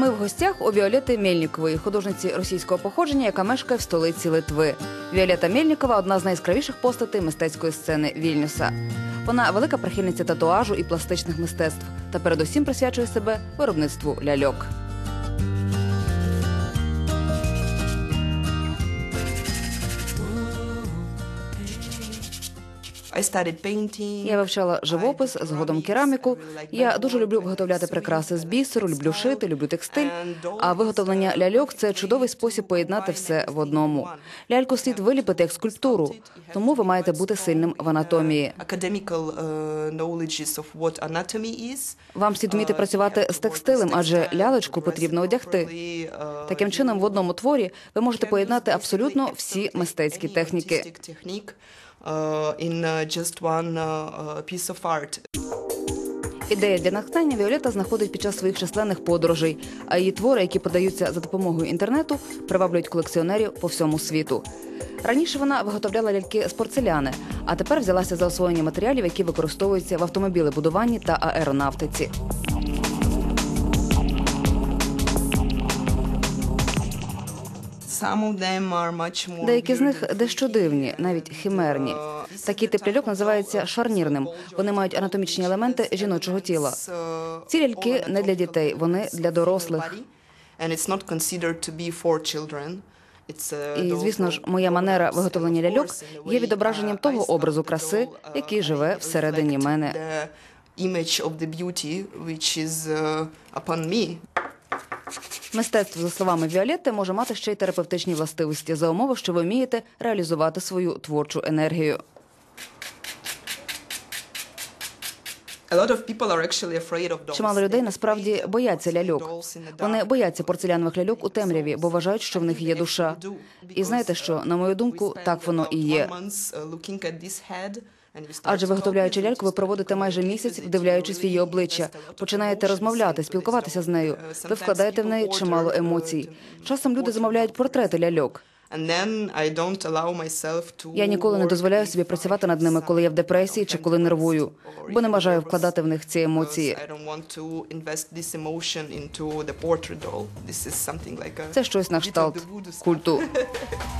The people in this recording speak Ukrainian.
Ми в гостях у Віолети Мельникової, художниці російського походження, яка мешкає в столиці Литви. Віолета Мельникова одна з найяскравіших постатей мистецької сцени Вільнюса. Вона велика прихильниця татуажу і пластичних мистецтв та передусім присвячує себе виробництву ляльок. Я вивчала живопис, згодом кераміку. Я дуже люблю виготовляти прикраси з бісеру, люблю шити, люблю текстиль. А виготовлення ляльок це чудовий спосіб поєднати все в одному. Ляльку слід виліпити як скульптуру, тому ви маєте бути сильним в анатомії. Uh, anatomy is. Вам слід вміти працювати з текстилем, адже лялечку потрібно одягти. Таким чином, в одному творі ви можете поєднати абсолютно всі мистецькі техніки. In uh, just one uh, uh, piece of art. Ідея для натхнення Віолета знаходить під час своїх численних подорожей, а її твори, які подаються за допомогою інтернету, приваблюють колекціонерів по всьому світу. Раніше вона виготовляла ляльки з порцеляни, а тепер взялася за освоєння матеріалів, які використовуються в автомобілебудуванні та аеронавтиці. Деякі з них дещо дивні, навіть химерні. Такий тип ляльок називається шарнірним. Вони мають анатомічні елементи жіночого тіла. Uh, Ці ляльки не для дітей, вони для дорослих. Uh, І звісно ж, моя манера виготовлення ляльок є відображенням uh, того образу краси, uh, який живе всередині мене. image of the beauty which is uh, upon me. Мистецтво, за словами Віолетти, може мати ще й терапевтичні властивості за умови, що ви вмієте реалізувати свою творчу енергію. Чимало людей насправді бояться ляльок. Вони бояться порцелянових ляльок у темряві, бо вважають, що в них є душа. І знаєте що, на мою думку, так воно і є. Адже виготовляючи ляльку, ви проводите майже місяць, вдивляючись в її обличчя, починаєте розмовляти, спілкуватися з нею. Ви вкладаєте в неї чимало емоцій. Часом люди замовляють портрети ляльок. Я ніколи не дозволяю собі працювати над ними, коли я в депресії чи коли нервую, бо не бажаю вкладати в них ці емоції. Це щось на кшталт культу.